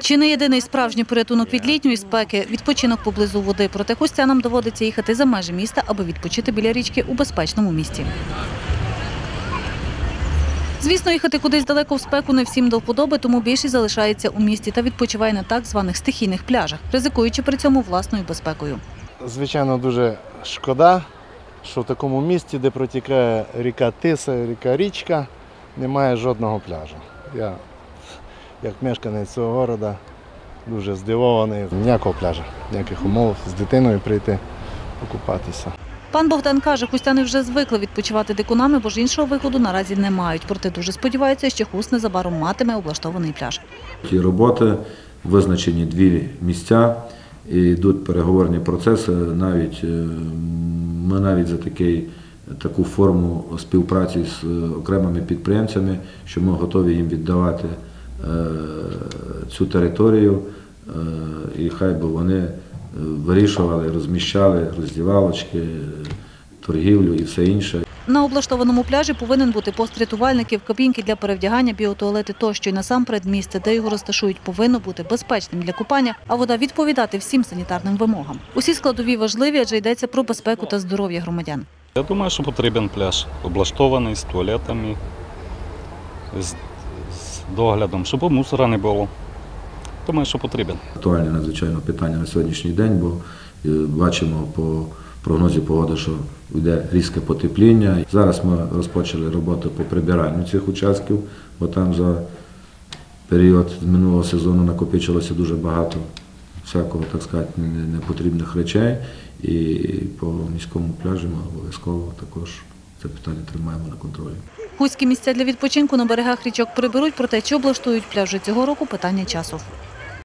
Чи не єдиний справжній порятунок від літньої спеки – відпочинок поблизу води. Проте хустянам доводиться їхати за межі міста, аби відпочити біля річки у безпечному місці. Звісно, їхати кудись далеко в спеку не всім до вподоби, тому більшість залишається у місті та відпочиває на так званих стихійних пляжах, ризикуючи при цьому власною безпекою. Звичайно, дуже шкода, що в такому місті, де протікає ріка Тиса, ріка Річка, немає жодного пляжу. Я, як мешканець цього міста, дуже здивований. Ніякого пляжу, ніяких умов з дитиною прийти покупатися. Пан Богдан каже, хустяни вже звикли відпочивати дикунами, бо ж іншого виходу наразі не мають. Проте дуже сподіваються, що хуст незабаром матиме облаштований пляж. Ті роботи визначені дві місця, і йдуть переговорні процеси. Навіть е, ми навіть за такий, таку форму співпраці з е, окремими підприємцями, що ми готові їм віддавати цю територію, е, і хай би вони е, вирішували, розміщали роздівалочки, е, торгівлю і все інше. На облаштованому пляжі повинен бути пост рятувальників, кабінки для перевдягання, біотуалети тощо. І насамперед місце, де його розташують, повинно бути безпечним для купання, а вода відповідати всім санітарним вимогам. Усі складові важливі, адже йдеться про безпеку та здоров'я громадян. Я думаю, що потрібен пляж, облаштований з туалетами, з, з доглядом, щоб мусора не було. Думаю, що потрібен. Актуальне надзвичайно питання на сьогоднішній день, бо е, бачимо по прогнозі погоди, що йде різке потепління. Зараз ми розпочали роботу по прибиранню цих участків, бо там за період минулого сезону накопичилося дуже багато всякого, так сказати, непотрібних речей. І по міському пляжі ми обов'язково також це питання тримаємо на контролі. Хуські місця для відпочинку на берегах річок приберуть, проте чи облаштують пляжі цього року – питання часу.